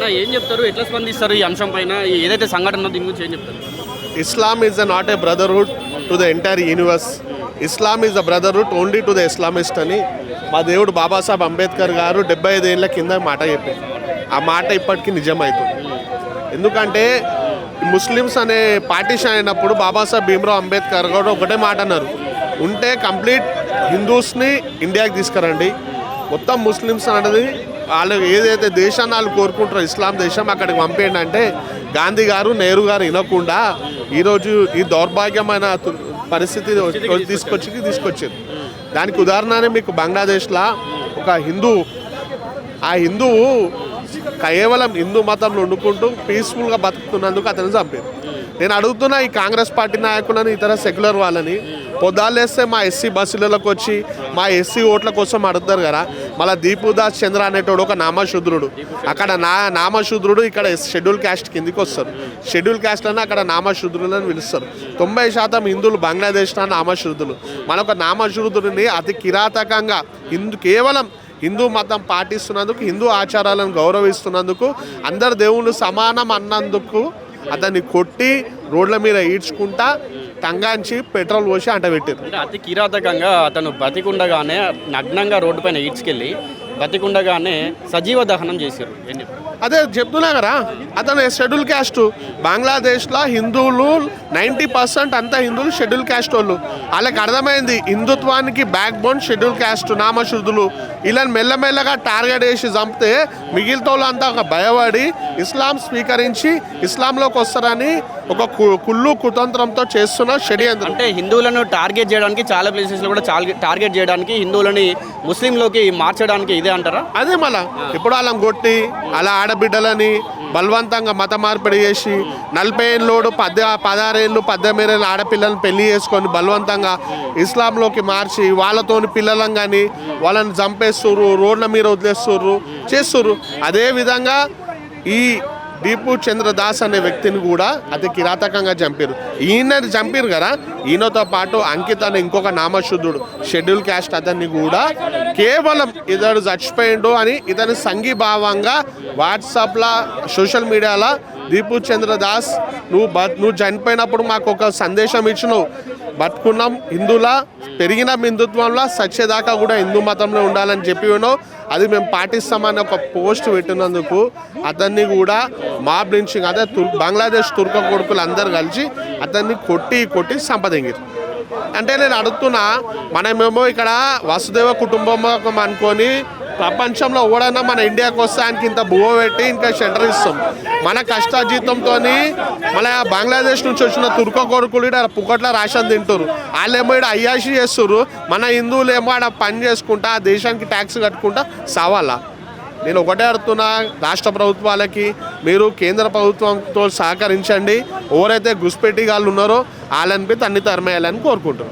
అన్న ఏం చెప్తారు? ఎట్లా స్పందిస్తారు ఈ అంశం పైన? ఏదైతే సంఘటన దీని గురించి ఏం చెప్తారు? Islam is a not a to the entire universe universe. Islam the a brotherhood only to the Islamist అని మా దేవుడు బాబాసాహెబ్ అంబేద్కర్ గారు డెబ్బై ఐదు ఏళ్ళ కింద మాట చెప్పారు. ఆ మాట ఇప్పటికీ నిజమవుతుంది ఎందుకంటే ముస్లిమ్స్ అనే పార్టీషన్ అయినప్పుడు బాబాసాహెబ్ భీమ్రావ్ అంబేద్కర్ గారు ఒకటే మాట అన్నారు. ఉంటే కంప్లీట్ హిందూస్ని ఇండియాకి తీసుకురండి. మొత్తం ముస్లిమ్స్ అనేది వాళ్ళు ఏదైతే దేశాన్ని వాళ్ళు కోరుకుంటారో ఇస్లాం దేశం అక్కడికి పంపేయండి అంటే గాంధీ గారు నెహ్రూ గారు వినకుండా ఈరోజు ఈ దౌర్భాగ్యమైన పరిస్థితి తీసుకొచ్చి తీసుకొచ్చింది దానికి ఉదాహరణనే మీకు బంగ్లాదేశ్లో ఒక హిందూ ఆ హిందువు కేవలం హిందూ మతంలో వండుకుంటూ పీస్ఫుల్గా బతుకుతున్నందుకు అతను చంపారు. నేను అడుగుతున్నా ఈ కాంగ్రెస్ పార్టీ నాయకులను ఇతర సెక్యులర్ వాళ్ళని. పొద్దాలేస్తే మా ఎస్సీ బస్సులకు వచ్చి మా ఎస్సీ ఓట్ల కోసం అడుగుతారు కదా. మళ్ళీ దీపుదాస్ చంద్ర అనేటోడు ఒక నామశూద్రుడు. అక్కడ నా నామశూద్రుడు ఇక్కడ షెడ్యూల్ క్యాస్ట్ కిందికి వస్తారు. షెడ్యూల్ క్యాస్ట్ అని అక్కడ నామశూద్రులని పిలుస్తారు. తొంభై శాతం హిందువులు బంగ్లాదేశ్లో నామశూద్రులు. మనకు నామశూద్రుడిని అతి కిరాతకంగా హిందూ కేవలం హిందూ మతం పాటిస్తున్నందుకు హిందూ ఆచారాలను గౌరవిస్తున్నందుకు అందరు దేవుళ్ళు సమానం అన్నందుకు అతన్ని కొట్టి రోడ్ల మీద ఈడ్చుకుంటా తంగాంచి పెట్రోల్ పోసి అంటబెట్టారు అంటే అతి కిరాతకంగా అతను బతికుండగానే నగ్నంగా రోడ్డు పైన ఈడ్చుకెళ్ళి బతికుండగానే సజీవ దహనం చేశారు. అదే చెప్తున్నా కదా అతను షెడ్యూల్ క్యాస్ట్ బంగ్లాదేశ్లో హిందువులు నైంటీ పర్సెంట్ అంతా హిందువులు షెడ్యూల్ క్యాస్ట్ వాళ్ళు. వాళ్ళకి అర్థమైంది హిందుత్వానికి బ్యాక్ బోన్ షెడ్యూల్ క్యాస్ట్ నామశుద్ధులు. వీళ్ళని మెల్లమెల్లగా టార్గెట్ చేసి చంపితే మిగిలిన వాళ్ళంతా ఒక భయపడి ఇస్లాం స్వీకరించి ఇస్లాంలోకి వస్తారని ఒక కుళ్ళు కుతంత్రంతో చేస్తున్న షడ్యంత్రం అంటే హిందువులను టార్గెట్ చేయడానికి చాలా ప్లేసెస్లో కూడా టార్గెట్ చేయడానికి హిందువులని ముస్లింలోకి మార్చడానికి ఇదే అంటారా? అదే మళ్ళా. ఇప్పుడు అలా కొట్టి అలా ఆడబిడ్డలని బలవంతంగా మత మార్పిడి చేసి నలభై ఏళ్ళోడు పద్ద పదహారేళ్ళు పద్దెనిమిది ఏళ్ళ ఆడపిల్లల్ని పెళ్ళి చేసుకొని బలవంతంగా ఇస్లాంలోకి మార్చి వాళ్ళతోని పిల్లలను కానీ వాళ్ళని చంపేస్తుర్రు రోడ్ల మీద వదిలేస్తుర్రు చేస్తుర్రు. అదే విధంగా ఈ దీపు చంద్రదాస్ అనే వ్యక్తిని కూడా అతి కిరాతకంగా చంపారు ఈయన చంపారు కదా? ఈయనతో పాటు అంకిత్ అనే ఇంకొక నామశుద్ధుడు షెడ్యూల్ క్యాస్ట్ అతన్ని కూడా కేవలం ఇతడు చచ్చిపోయిండు అని ఇతని సంఘీభావంగా వాట్సాప్లో సోషల్ మీడియాలో దీపు చంద్రదాస్ నువ్వు బ నువ్వు చనిపోయినప్పుడు మాకు ఒక సందేశం ఇచ్చినావు. బతుకున్నాం హిందువులా పెరిగిన హిందుత్వంలో సచ్చేదాకా కూడా హిందూ మతంలో ఉండాలని చెప్పి ఉన్నాం. అది మేము పాటిస్తామని ఒక పోస్ట్ పెట్టినందుకు అతన్ని కూడా మాబ్ లించింగ్ అదే తుర్ బంగ్లాదేశ్ తుర్క కొడుకులు అందరు కలిసి అతన్ని కొట్టి కొట్టి సంపదించారు అంటే నేను అడుగుతున్నా మనమేమో ఇక్కడ వసుదేవ కుటుంబం అనుకొని ప్రపంచంలో ఎవడన్నా మన ఇండియాకి వస్తే ఆయనకి ఇంత బువ్వ పెట్టి ఇంకా షెల్టర్ ఇస్తాం. మన కష్టాజీతంతో మన బంగ్లాదేశ్ నుంచి వచ్చిన తుర్కో కొడుకులు ఇక్కడ పుక్కట్ల రాషన్ తింటారు వాళ్ళేమో ఇక్కడ అయ్యాషి చేస్తారు మన హిందువులు ఏమో ఆడ పని చేసుకుంటా ఆ దేశానికి ట్యాక్స్ కట్టుకుంటా సావాలా. నేను ఒకటే అడుగుతున్నా రాష్ట్ర ప్రభుత్వాలకి మీరు కేంద్ర ప్రభుత్వంతో సహకరించండి. ఎవరైతే గుస్పెట్టి వాళ్ళు ఉన్నారో వాళ్ళని తన్ని తరిమేయాలని కోరుకుంటున్నాను